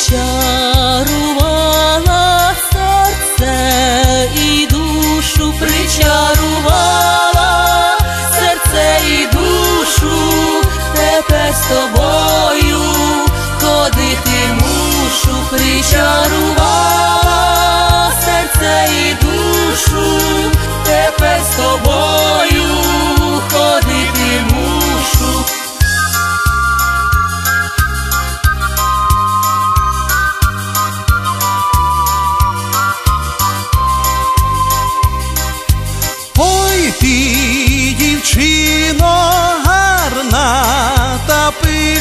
причарувала серце і душу, причарувала серце і душу, тепер з тобою.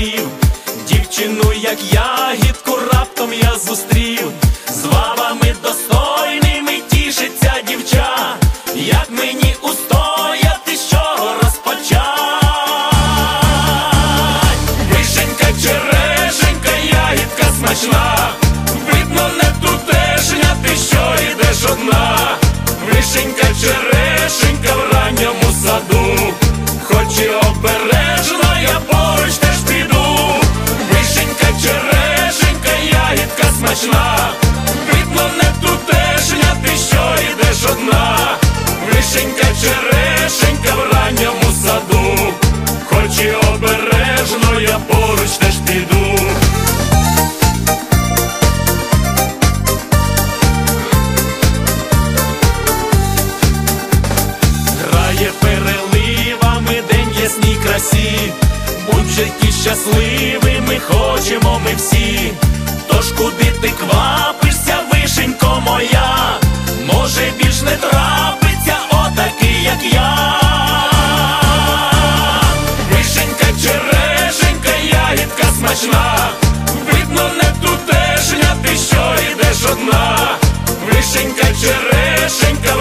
мружить. Дівчину, як ягідку, раптом я зустрів. З вабами достойними тішиться дівча. Як мені устояти, чого розпочать? Вишенька, черешенька, ягідка смачна. Видно, не тутешня, ти що йдеш одна. Вишенька, черешенька йдеш одна. Вишенька, черешенька в ранньому саду. Хоч і обережно, я поруч теж піду. Грає переливами день ясній красі, будь в житті щасливими хочемо ми всі. Тож куди ти квапишся, ти що йдеш одна. Вишенька, черешенька